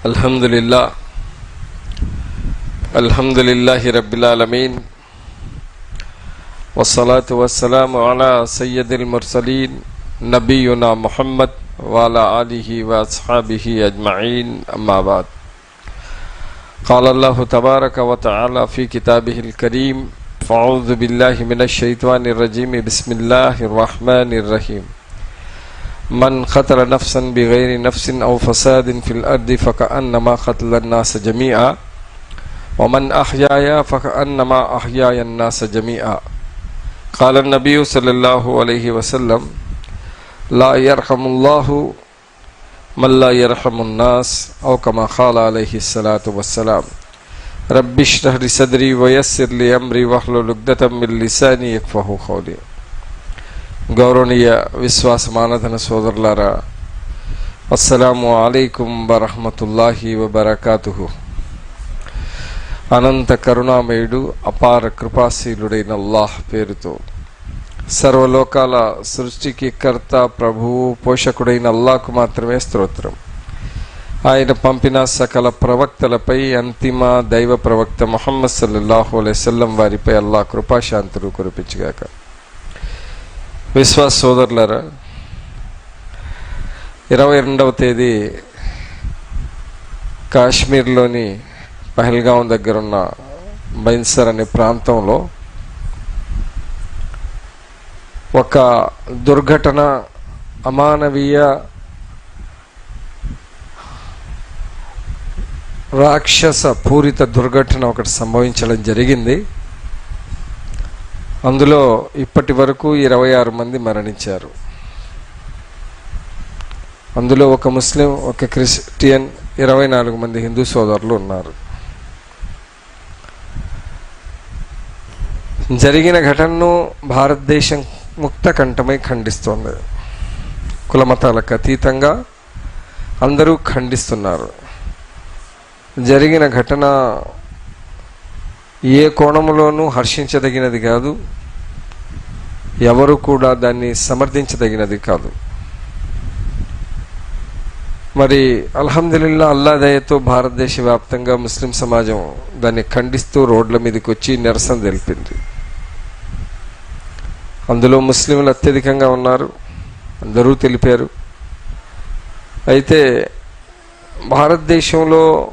الحمد لله. الحمد لله رب العالمين. والصلاة والسلام على سيد المرسلين نبينا محمد وعلى آله وأصحابه أجمعين. أما بعد. قال الله تبارك وتعالى في كتابه الكريم فأعوذ بالله من الشيطان الرجيم. بسم الله الرحمن الرحيم. من قتل نفسا بغير نفس أو فساد في الأرض فكأنما قتل الناس جميعا. ومن أحياها فكأنما أحيا الناس جميعا. قال النبي صلى الله عليه وسلم لا يرحم الله من لا يرحم الناس أو كما قال عليه الصلاة والسلام. رب اشرح لي صدري ويسر لي أمري واحلل عقدة من لساني يفقه قولي. గౌరవనీయ విశ్వాస మానధన సోదరులారా అస్సలాము అలైకుం వరహమతుల్లాహి వబర్కాతుహు. అనంత కరుణామయుడు అపార కృపాశీలుడైన అల్లాహ్ పేరుతో సర్వలోకాల సృష్టికి కర్త ప్రభువు పోషకుడైన అల్లాకు మాత్రమే స్తోత్రం. ఆయన పంపిన సకల ప్రవక్తలపై అంతిమ దైవ ప్రవక్త మొహమ్మద్ సల్లాహు అలైవల్లం వారిపై అల్లా కృపాశాంతులు కురిపించగాక. విశ్వాస సోదరులరా ఇరవై రెండవ తేదీ కాశ్మీర్లోని పహల్గాం దగ్గర ఉన్న బైన్సర్ అనే ప్రాంతంలో ఒక దుర్ఘటన అమానవీయ రాక్షస పూరిత దుర్ఘటన ఒకటి సంభవించడం జరిగింది. అందులో ఇప్పటి వరకు ఇరవై ఆరు మంది మరణించారు. అందులో ఒక ముస్లిం ఒక క్రిస్టియన్ ఇరవై నాలుగు మంది హిందూ సోదరులు ఉన్నారు. జరిగిన ఘటనను భారతదేశం ముక్త కంఠమై ఖండిస్తోంది. కులమతాలకు అతీతంగా అందరూ ఖండిస్తున్నారు. జరిగిన ఘటన ఏ కోణంలోనూ హర్షించదగినది కాదు. ఎవరు కూడా దాన్ని సమర్థించదగినది కాదు. మరి అల్హమ్దుల్లా అల్లా దయతో భారతదేశ వ్యాప్తంగా ముస్లిం సమాజం దాన్ని ఖండిస్తూ రోడ్ల మీదకి వచ్చి నిరసన తెలిపింది. అందులో ముస్లింలు అత్యధికంగా ఉన్నారు. అందరూ తెలిపారు. అయితే భారతదేశంలో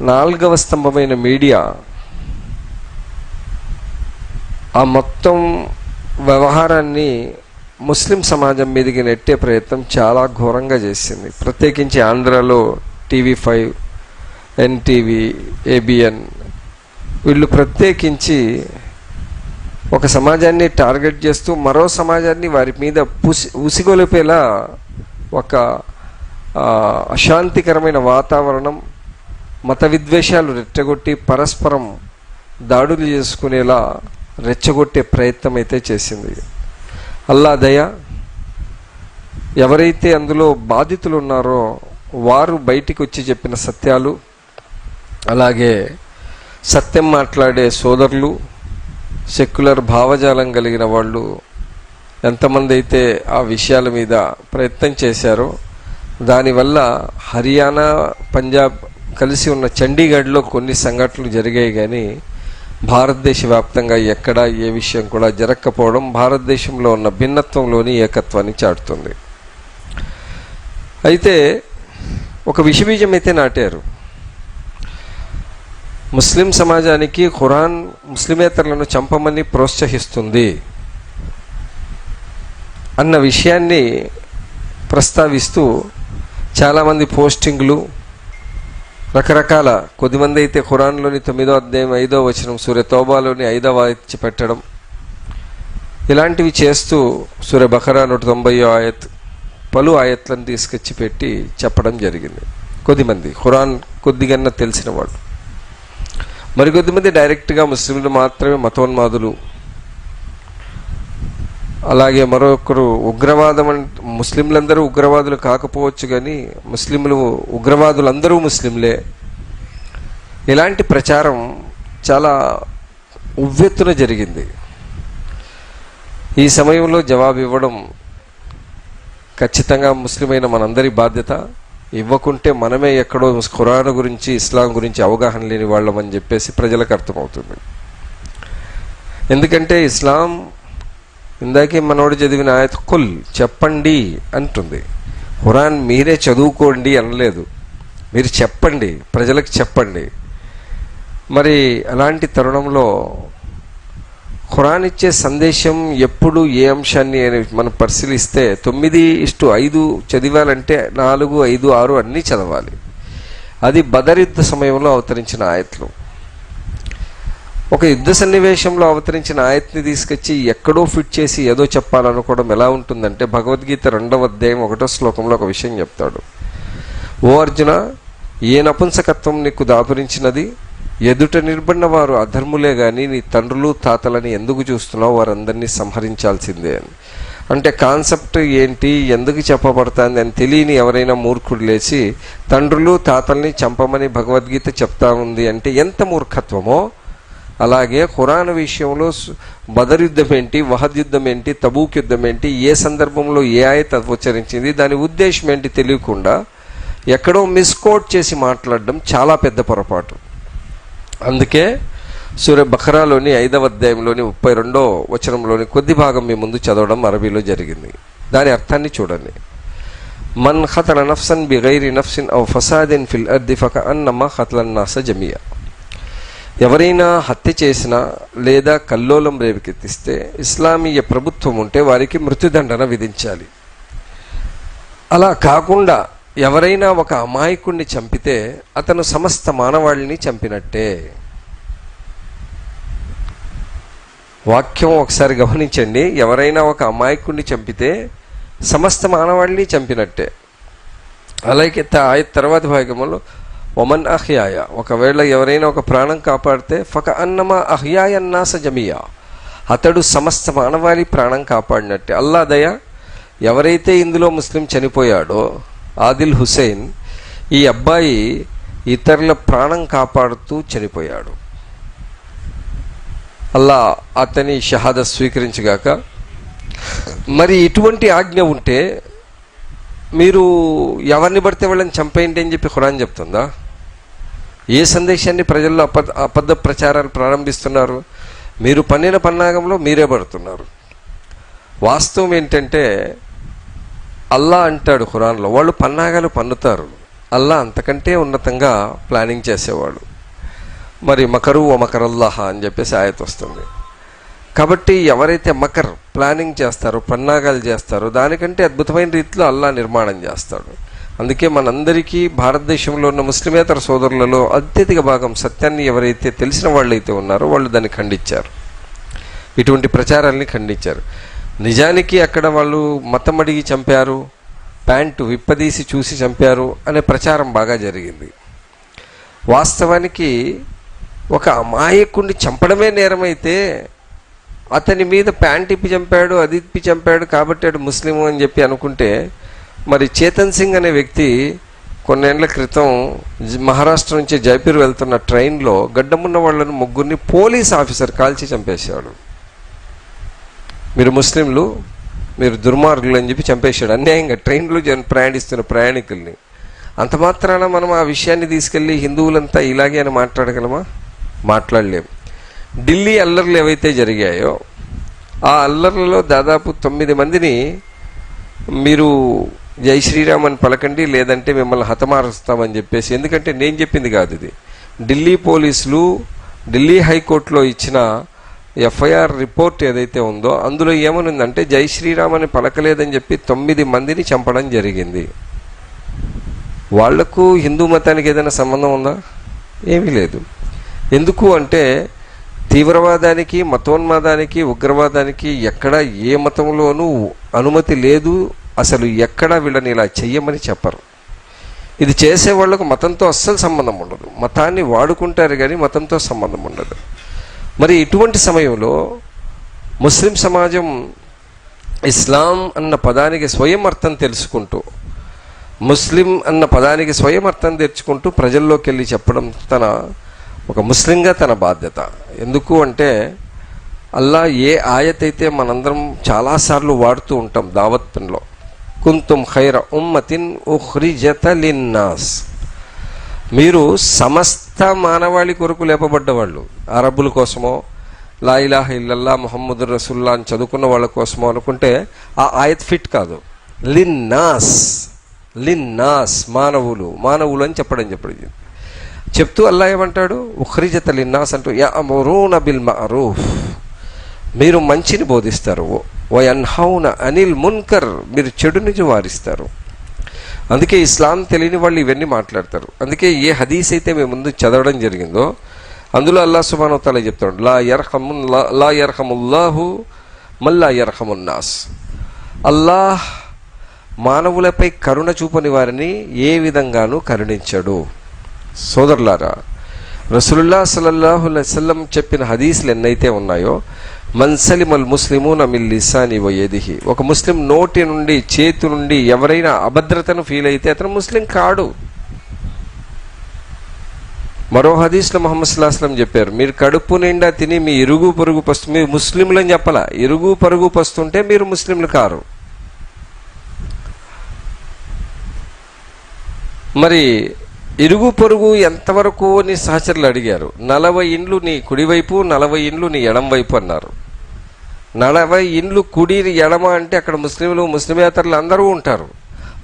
నాలుగవ స్తంభమైన మీడియా ఆ మొత్తం వ్యవహారాన్ని ముస్లిం సమాజం మీదకి నెట్టే ప్రయత్నం చాలా ఘోరంగా చేసింది. ప్రత్యేకించి ఆంధ్రాలో టీవీ ఫైవ్ ఎన్టీవీ ఏబిఎన్ వీళ్ళు ప్రత్యేకించి ఒక సమాజాన్ని టార్గెట్ చేస్తూ మరో సమాజాన్ని వారి మీద పుసి ఉసిగొలిపేలా ఒక అశాంతికరమైన వాతావరణం మత విద్వేషాలు రెట్టగొట్టి పరస్పరం దాడులు చేసుకునేలా రెచ్చగొట్టే ప్రయత్నం అయితే చేసింది. అల్లా దయ ఎవరైతే అందులో బాధితులు ఉన్నారో వారు బయటికి వచ్చి చెప్పిన సత్యాలు అలాగే సత్యం మాట్లాడే సోదరులు సెక్యులర్ భావజాలం కలిగిన వాళ్ళు ఎంతమంది అయితే ఆ విషయాల మీద ప్రయత్నం చేశారో దానివల్ల హర్యానా పంజాబ్ కలిసి ఉన్న చండీగఢ్లో కొన్ని సంఘటనలు జరిగాయి కానీ భారతదేశ వ్యాప్తంగా ఎక్కడా ఏ విషయం కూడా జరగకపోవడం భారతదేశంలో ఉన్న భిన్నత్వంలోని ఏకత్వాన్ని చాటుతుంది. అయితే ఒక విషబీజం అయితే నాటారు. ముస్లిం సమాజానికి ఖురాన్ ముస్లిమేతరులను చంపమని ప్రోత్సహిస్తుంది అన్న విషయాన్ని ప్రస్తావిస్తూ చాలామంది పోస్టింగ్లు రకరకాల కొద్దిమంది అయితే ఖురాన్లోని తొమ్మిదో అధ్యాయం ఐదో వచనం సూర్య తోబాలోని ఐదవ ఇచ్చి పెట్టడం. ఇలాంటివి చేస్తూ సూర్య బకరా నూట తొంభై ఆయత్ పలు ఆయత్లను తీసుకొచ్చి పెట్టి చెప్పడం జరిగింది. కొద్దిమంది ఖురాన్ కొద్దిగన్నా తెలిసిన వాళ్ళు. మరికొద్దిమంది డైరెక్ట్గా ముస్లింలు మాత్రమే మతోన్మాదులు. అలాగే మరొకరు ఉగ్రవాదం ముస్లింలందరూ ఉగ్రవాదులు కాకపోవచ్చు కానీ ముస్లింలు ఉగ్రవాదులు అందరూ ముస్లింలే. ఇలాంటి ప్రచారం చాలా ఉవ్వెత్తున జరిగింది. ఈ సమయంలో జవాబు ఇవ్వడం ఖచ్చితంగా ముస్లిమైన మనందరి బాధ్యత. ఇవ్వకుంటే మనమే ఎక్కడో ఖురాన్ గురించి ఇస్లాం గురించి అవగాహన లేని వాళ్ళం అని చెప్పేసి ప్రజలకు అర్థమవుతుంది. ఎందుకంటే ఇస్లాం ఇందాకే మనోడు చదివిన ఆయత కుల్ చెప్పండి అంటుంది. ఖురాన్ మీరే చదువుకోండి అనలేదు. మీరు చెప్పండి ప్రజలకు చెప్పండి. మరి అలాంటి తరుణంలో ఖురాన్ ఇచ్చే సందేశం ఎప్పుడు ఏ అంశాన్ని అని మనం పరిశీలిస్తే తొమ్మిది ఇష్టు ఐదు చదివాలంటే నాలుగు ఐదు ఆరు అన్నీ చదవాలి. అది బదరిద్ద సమయంలో అవతరించిన ఆయత్లు ఒక యుద్ధ సన్నివేశంలో అవతరించిన ఆయత్ని తీసుకొచ్చి ఎక్కడో ఫిట్ చేసి ఏదో చెప్పాలనుకోవడం ఎలా ఉంటుందంటే భగవద్గీత రెండవ అధ్యాయం ఒకటో శ్లోకంలో ఒక విషయం చెప్తాడు. ఓ అర్జున ఏ నపుంసకత్వం నీకు దాపురించినది? ఎదుట నిర్బడిన వారు అధర్ములే గాని నీ తండ్రులు తాతలని ఎందుకు చూస్తున్నావు? వారందరినీ సంహరించాల్సిందే అని. అంటే కాన్సెప్ట్ ఏంటి? ఎందుకు చెప్పబడుతుంది అని తెలియని ఎవరైనా మూర్ఖుడు లేచి తండ్రులు తాతల్ని చంపమని భగవద్గీత చెప్తా ఉంది అంటే ఎంత మూర్ఖత్వమో అలాగే ఖురాన్ విషయంలో బదరుద్ధం బదర్ ఏంటి వహద్ యుద్ధం ఏంటి తబూక్ యుద్ధం ఏంటి ఏ సందర్భంలో ఏ ఆయత ఉచ్చరించింది దాని ఉద్దేశం ఏంటి తెలియకుండా ఎక్కడో మిస్కోట్ చేసి మాట్లాడడం చాలా పెద్ద పొరపాటు. అందుకే సూర్య బఖరాలోని ఐదవ అధ్యాయంలోని ముప్పై రెండో వచనంలోని కొద్ది భాగం మీ ముందు చదవడం అరబీలో జరిగింది. దాని అర్థాన్ని చూడండి. మన్ ఖతల నఫ్సన్ బిగైరి నఫ్సిన్ ఔ ఫసాదిన్ ఫిల్ అర్ది ఫక అన్నమ్మ ఖతలన్నాస జమియా. ఎవరైనా హత్య చేసినా లేదా కల్లోలం రేవికెత్తిస్తే ఇస్లామీయ ప్రభుత్వం ఉంటే వారికి మృత్యుదండన విధించాలి. అలా కాకుండా ఎవరైనా ఒక అమాయకుణ్ణి చంపితే అతను సమస్త మానవాళిని చంపినట్టే. వాక్యం ఒకసారి గమనించండి. ఎవరైనా ఒక అమాయకుణ్ణి చంపితే సమస్త మానవాళిని చంపినట్టే. అలాగే త- ఆ తర్వాత భాగంలో ఒమన్ అహ్యాయ. ఒకవేళ ఎవరైనా ఒక ప్రాణం కాపాడితే ఫక అన్నమా అహ్యాయ నాస జమియా. అతడు సమస్త మానవాళి ప్రాణం కాపాడినట్టే. అల్లా దయ ఎవరైతే ఇందులో ముస్లిం చనిపోయాడో ఆదిల్ హుసేన్ ఈ అబ్బాయి ఇతరుల ప్రాణం కాపాడుతూ చనిపోయాడు. అల్లా అతని షహాద స్వీకరించగాక మరి ఇటువంటి ఆజ్ఞ ఉంటే మీరు ఎవరిని పడితే వాళ్ళని చంపేయండి అని చెప్పి ఖురాన్ చెప్తుందా? ఏ సందేశాన్ని ప్రజల్లో అబద్ధ అబద్ధ ప్రచారాలు ప్రారంభిస్తున్నారు? మీరు పన్నిన పన్నాగంలో మీరే పడుతున్నారు. వాస్తవం ఏంటంటే అల్లా అంటాడు ఖురాన్లో వాళ్ళు పన్నాగాలు పన్నుతారు. అల్లా అంతకంటే ఉన్నతంగా ప్లానింగ్ చేసేవాడు. మరి మకరు ఓ మకరల్లాహ అని చెప్పేసి ఆయత వస్తుంది. కాబట్టి ఎవరైతే మకర్ ప్లానింగ్ చేస్తారో పన్నాగాలు చేస్తారో దానికంటే అద్భుతమైన రీతిలో అల్లా నిర్మాణం చేస్తాడు. అందుకే మనందరికీ భారతదేశంలో ఉన్న ముస్లిమేతర సోదరులలో అత్యధిక భాగం సత్యాన్ని ఎవరైతే తెలిసిన వాళ్ళైతే ఉన్నారో వాళ్ళు దాన్ని ఖండించారు. ఇటువంటి ప్రచారాల్ని ఖండించారు. నిజానికి అక్కడ వాళ్ళు మతం అడిగి చంపారు ప్యాంటు విప్పదీసి చూసి చంపారు అనే ప్రచారం బాగా జరిగింది. వాస్తవానికి ఒక అమాయకుడిని చంపడమే నేరమైతే అతని మీద ప్యాంట్ ఇప్పి చంపాడు అది ఇప్పి చంపాడు కాబట్టి అటు ముస్లిం అని చెప్పి అనుకుంటే మరి చేతన్ సింగ్ అనే వ్యక్తి కొన్నేళ్ళ క్రితం మహారాష్ట్ర నుంచి జైపూర్ వెళ్తున్న ట్రైన్లో గడ్డమున్న వాళ్ళను ముగ్గురిని పోలీస్ ఆఫీసర్ కాల్చి చంపేశాడు. మీరు ముస్లింలు మీరు దుర్మార్గులు అని చెప్పి చంపేశాడు. అన్యాయంగా ట్రైన్లో జన్ ప్రయాణిస్తున్న ప్రయాణికుల్ని. అంత మాత్రాన మనం ఆ విషయాన్ని తీసుకెళ్ళి హిందువులంతా ఇలాగే అని మాట్లాడగలమా? మాట్లాడలేం. ఢిల్లీ అల్లర్లు ఏవైతే జరిగాయో ఆ అల్లర్లలో దాదాపు తొమ్మిది మందిని మీరు జై శ్రీరామ్ అని పలకండి లేదంటే మిమ్మల్ని హతమారుస్తామని చెప్పేసి. ఎందుకంటే నేను చెప్పింది కాదు ఇది. ఢిల్లీ పోలీసులు ఢిల్లీ హైకోర్టులో ఇచ్చిన ఎఫ్ఐఆర్ రిపోర్ట్ ఏదైతే ఉందో అందులో ఏమనుందంటే జై శ్రీరామ్ అని పలకలేదని చెప్పి తొమ్మిది మందిని చంపడం జరిగింది. వాళ్ళకు హిందూ మతానికి ఏదైనా సంబంధం ఉందా? ఏమీ లేదు. ఎందుకు అంటే తీవ్రవాదానికి మతోన్మాదానికి ఉగ్రవాదానికి ఎక్కడ ఏ మతంలోనూ అనుమతి లేదు అసలు ఎక్కడ వీళ్ళని ఇలా చెయ్యమని చెప్పరు. ఇది చేసే వాళ్ళకు మతంతో అస్సలు సంబంధం ఉండదు. మతాన్ని వాడుకుంటారు కానీ మతంతో సంబంధం ఉండదు. మరి ఇటువంటి సమయంలో ముస్లిం సమాజం ఇస్లాం అన్న పదానికి స్వయం అర్థం తెలుసుకుంటూ ముస్లిం అన్న పదానికి స్వయం అర్థం తెచ్చుకుంటూ ప్రజల్లోకి వెళ్ళి చెప్పడం తన ఒక ముస్లింగా తన బాధ్యత. ఎందుకు అంటే అల్లా ఏ ఆయత్ అయితే మనందరం చాలాసార్లు వాడుతూ ఉంటాం దావత్లో కుంతుం ఖైర ఉమ్మతిన్ ఉఖ్రిజత లిన్నాస్ మీరు సమస్త మానవాళి కొరకు లేపబడ్డవాళ్ళు. అరబ్బుల కోసమో లాయిలాహ ఇలాహ ఇల్లల్లా మొహమ్మద్ రసుల్లా అని చదువుకున్న వాళ్ళ కోసమో అనుకుంటే ఆ ఆయత్ ఫిట్ కాదు. లిన్నాస్ లిన్నాస్ మానవులు మానవులు అని చెప్పడం చెప్పడం చెప్తూ అల్లా ఏమంటాడు? ఉఖ్రిజత లిన్నాస్ అంటూ యఅమురూన బిల్ మరూఫ్. మీరు మంచిని బోధిస్తారు. వయన్హౌన అనిల్ మున్కర్ మీరు చెడుని వారిస్తారు. అందుకే ఇస్లాం తెలియని వాళ్ళు ఇవన్నీ మాట్లాడతారు. అందుకే ఏ హదీస్ అయితే మేము ముందు చదవడం జరిగిందో అందులో అల్లా సుబానో చెప్తాడు. లా యర్హము లా యర్హముల్లాహు మల్లా యర్హమున్నాస్ అల్లాహ్ మానవులపై కరుణ చూపని వారిని ఏ విధంగానూ కరుణించడు. సోదరులారా రసూలుల్లా సల్లల్లాహు వసల్లం చెప్పిన హదీసులు ఎన్నైతే ఉన్నాయో మన్సలిమల్ ముస్లిమూన మిల్లిసాని వయదిహి వయేదిహి ఒక ముస్లిం నోటి నుండి చేతి నుండి ఎవరైనా అభద్రతను ఫీల్ అయితే అతను ముస్లిం కాడు. మరో హదీస్లో మొహమ్మద్ సుల్లాహస్లం చెప్పారు మీరు కడుపు నిండా తిని మీ ఇరుగు పరుగు పస్తు మీరు ముస్లింలని అని చెప్పాల ఇరుగు పరుగు పస్తుంటే మీరు ముస్లింలు కారు. మరి ఇరుగు పొరుగు ఎంతవరకు అని సహచరులు అడిగారు. నలభై ఇండ్లు నీ కుడివైపు నలభై ఇండ్లు నీ ఎడంవైపు అన్నారు. నలభై ఇండ్లు కుడి ఎడమ అంటే అక్కడ ముస్లింలు ముస్లిమేతరులు అందరూ ఉంటారు.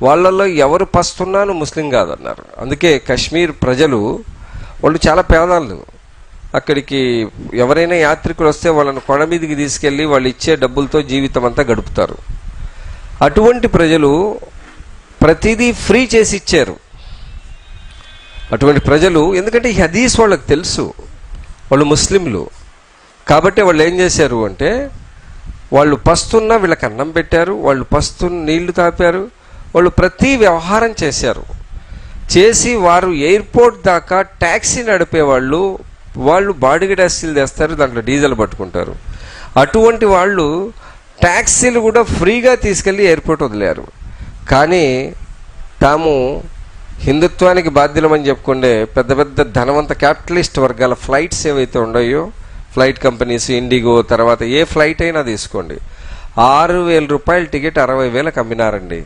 వాళ్ళల్లో ఎవరు పస్తున్నాను ముస్లిం కాదన్నారు. అందుకే కశ్మీర్ ప్రజలు వాళ్ళు చాలా పేదాలు అక్కడికి ఎవరైనా యాత్రికులు వస్తే వాళ్ళని కొండ మీదకి తీసుకెళ్ళి వాళ్ళు ఇచ్చే డబ్బులతో జీవితం అంతా గడుపుతారు. అటువంటి ప్రజలు ప్రతిదీ ఫ్రీ చేసి ఇచ్చారు. అటువంటి ప్రజలు ఎందుకంటే ఈ హదీస్ వాళ్ళకి తెలుసు వాళ్ళు ముస్లింలు. కాబట్టి వాళ్ళు ఏం చేశారు అంటే వాళ్ళు పస్తున్నా వీళ్ళకి అన్నం పెట్టారు వాళ్ళు పస్తున్న నీళ్ళు తాపారు వాళ్ళు ప్రతి వ్యవహారం చేశారు. చేసి వారు ఎయిర్పోర్ట్ దాకా ట్యాక్సీ నడిపేవాళ్ళు వాళ్ళు బాడిగ ట్యాక్సీలు తెస్తారు దాంట్లో డీజిల్ పట్టుకుంటారు. అటువంటి వాళ్ళు ట్యాక్సీలు కూడా ఫ్రీగా తీసుకెళ్ళి ఎయిర్పోర్ట్ వదిలేరు. కానీ తాము హిందుత్వానికి బాధ్యులమని చెప్పుకుంటే పెద్ద పెద్ద ధనవంత క్యాపిటలిస్ట్ వర్గాల ఫ్లైట్స్ ఏవైతే ఉన్నాయో ఫ్లైట్ కంపెనీస్ ఇండిగో తర్వాత ఏ ఫ్లైట్ అయినా తీసుకోండి. ఆరు వేల రూపాయల టికెట్ అరవై వేలకు అమ్మినారండి.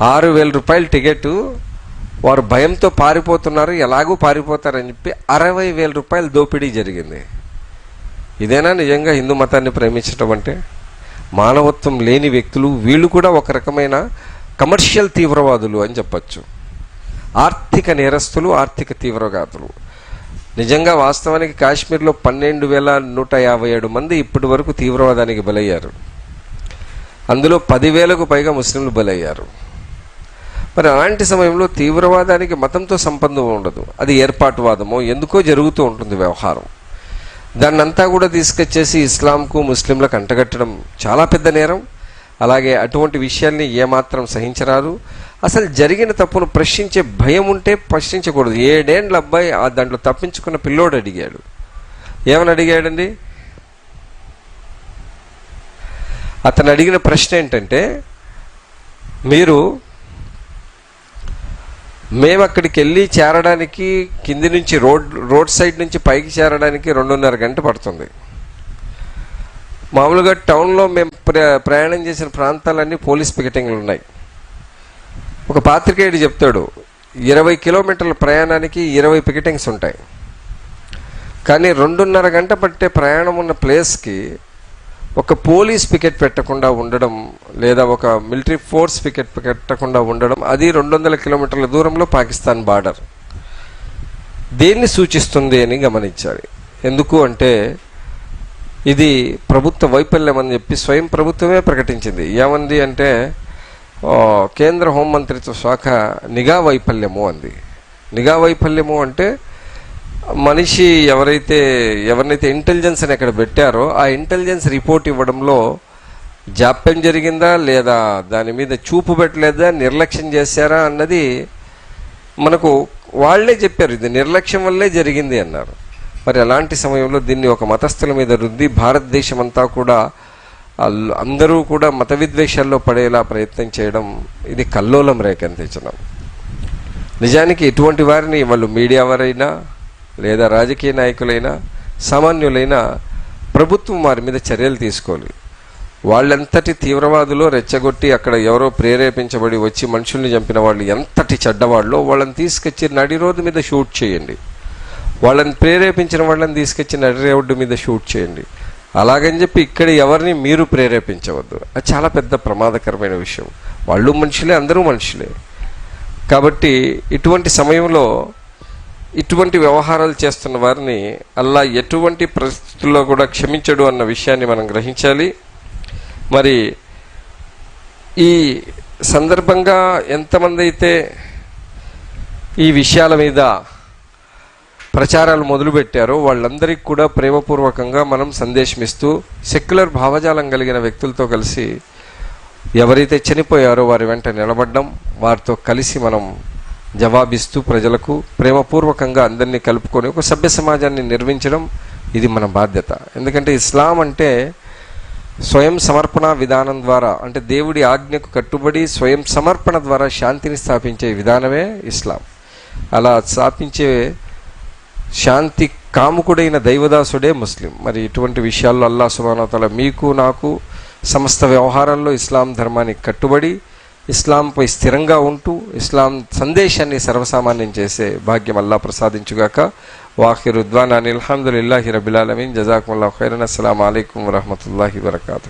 ఆరు వేల రూపాయల టికెట్ వారు భయంతో పారిపోతున్నారు ఎలాగూ పారిపోతారని చెప్పి అరవై వేల రూపాయల దోపిడీ జరిగింది. ఇదేనా నిజంగా హిందూ మతాన్ని ప్రేమించడం అంటే? మానవత్వం లేని వ్యక్తులు వీళ్ళు కూడా ఒక రకమైన కమర్షియల్ తీవ్రవాదులు అని చెప్పచ్చు. ఆర్థిక నేరస్తులు ఆర్థిక తీవ్రవాదులు నిజంగా వాస్తవానికి కాశ్మీర్లో పన్నెండు వేల నూట యాభై ఏడు మంది ఇప్పటి వరకు తీవ్రవాదానికి బలయ్యారు. అందులో పదివేలకు పైగా ముస్లింలు బలయ్యారు. మరి అలాంటి సమయంలో తీవ్రవాదానికి మతంతో సంబంధం ఉండదు. అది ఏర్పాటువాదమో ఎందుకో జరుగుతూ ఉంటుంది వ్యవహారం. దాన్నంతా కూడా తీసుకొచ్చేసి ఇస్లాంకు ముస్లింలకు అంటగట్టడం చాలా పెద్ద నేరం. అలాగే అటువంటి విషయాల్ని ఏమాత్రం సహించరాదు. అసలు జరిగిన తప్పును ప్రశ్నించే భయం ఉంటే ప్రశ్నించకూడదు. ఏడేండ్ల అబ్బాయి ఆ దాంట్లో తప్పించుకున్న పిల్లోడు అడిగాడు. ఏమని అడిగాడండి? అతను అడిగిన ప్రశ్న ఏంటంటే మీరు మేము అక్కడికి వెళ్ళి చేరడానికి కింది నుంచి రోడ్ రోడ్ సైడ్ నుంచి పైకి చేరడానికి రెండున్నర గంట పడుతుంది. మామూలుగా టౌన్లో మేము ప్రయాణం చేసిన ప్రాంతాలన్నీ పోలీస్ పికెటింగ్లు ఉన్నాయి. ఒక పాత్రికేయుడు చెప్తాడు ఇరవై కిలోమీటర్ల ప్రయాణానికి ఇరవై పికెటింగ్స్ ఉంటాయి. కానీ రెండున్నర గంట పట్టే ప్రయాణం ఉన్న ప్లేస్కి ఒక పోలీస్ పికెట్ పెట్టకుండా ఉండడం లేదా ఒక మిలిటరీ ఫోర్స్ పికెట్ పెట్టకుండా ఉండడం అది రెండు వందల కిలోమీటర్ల దూరంలో పాకిస్తాన్ బార్డర్. దేన్ని సూచిస్తుంది అని గమనించాలి. ఎందుకు అంటే ఇది ప్రభుత్వ వైఫల్యం అని చెప్పి స్వయం ప్రభుత్వమే ప్రకటించింది. ఏమంది అంటే కేంద్ర హోంమంత్రిత్వ శాఖ నిఘా వైఫల్యము అంది. నిఘా వైఫల్యము అంటే మనిషి ఎవరైతే ఎవరినైతే ఇంటెలిజెన్స్ అని అక్కడ పెట్టారో ఆ ఇంటెలిజెన్స్ రిపోర్ట్ ఇవ్వడంలో జాప్యం జరిగిందా లేదా దాని మీద చూపు పెట్టలేదా నిర్లక్ష్యం చేశారా అన్నది మనకు వాళ్ళే చెప్పారు. ఇది నిర్లక్ష్యం వల్లే జరిగింది అన్నారు. మరి అలాంటి సమయంలో దీన్ని ఒక మతస్థుల మీద రుద్ది భారతదేశం అంతా కూడా అల్- అందరూ కూడా మత విద్వేషాల్లో పడేలా ప్రయత్నం చేయడం ఇది కల్లోలం రేకెంతించడం నిజానికి ఎటువంటి వారిని వాళ్ళు మీడియా వారైనా లేదా రాజకీయ నాయకులైనా సామాన్యులైనా ప్రభుత్వం వారి మీద చర్యలు తీసుకోవాలి. వాళ్ళెంతటి తీవ్రవాదులో రెచ్చగొట్టి అక్కడ ఎవరో ప్రేరేపించబడి వచ్చి మనుషుల్ని చంపిన వాళ్ళు ఎంతటి చెడ్డవాళ్ళో వాళ్ళని తీసుకొచ్చి నడి రోడ్డు మీద షూట్ చేయండి. వాళ్ళని ప్రేరేపించిన వాళ్ళని తీసుకొచ్చి నడి రోడ్డు మీద షూట్ చేయండి. అలాగని చెప్పి ఇక్కడ ఎవరిని మీరు ప్రేరేపించవద్దు. అది చాలా పెద్ద ప్రమాదకరమైన విషయం. వాళ్ళు మనుషులే అందరూ మనుషులే. కాబట్టి ఇటువంటి సమయంలో ఇటువంటి వ్యవహారాలు చేస్తున్న వారిని అల్లా ఎటువంటి పరిస్థితుల్లో కూడా క్షమించడు అన్న విషయాన్ని మనం గ్రహించాలి. మరి ఈ సందర్భంగా ఎంతమంది అయితే ఈ విషయాల మీద ప్రచారాలు మొదలుపెట్టారో వాళ్ళందరికీ కూడా ప్రేమపూర్వకంగా మనం సందేశం ఇస్తూ సెక్యులర్ భావజాలం కలిగిన వ్యక్తులతో కలిసి ఎవరైతే చనిపోయారో వారి వెంట నిలబడ్డం వారితో కలిసి మనం జవాబిస్తూ ప్రజలకు ప్రేమపూర్వకంగా అందరినీ కలుపుకొని ఒక సభ్య సమాజాన్ని నిర్మించడం ఇది మన బాధ్యత. ఎందుకంటే ఇస్లాం అంటే స్వయం సమర్పణ విధానం ద్వారా అంటే దేవుడి ఆజ్ఞకు కట్టుబడి స్వయం సమర్పణ ద్వారా శాంతిని స్థాపించే విధానమే ఇస్లాం. అలా స్థాపించే శాంతి కాముకుడైన దైవదాసుడే ముస్లిం. మరి ఇటువంటి విషయాల్లో అల్లా సుబానతల మీకు నాకు సమస్త వ్యవహారాల్లో ఇస్లాం ధర్మానికి కట్టుబడి ఇస్లాంపై స్థిరంగా ఉంటూ ఇస్లాం సందేశాన్ని సర్వసామాన్యం చేసే భాగ్యం అల్లా ప్రసాదించుగాక. వాఖిరుద్వాన్ అని అల్హమ్దుల్లాహి రబిలాలమీన్ జజాకుల్లా ఖైరన్. అస్సలం అయికం వరహమూల వరకాతు.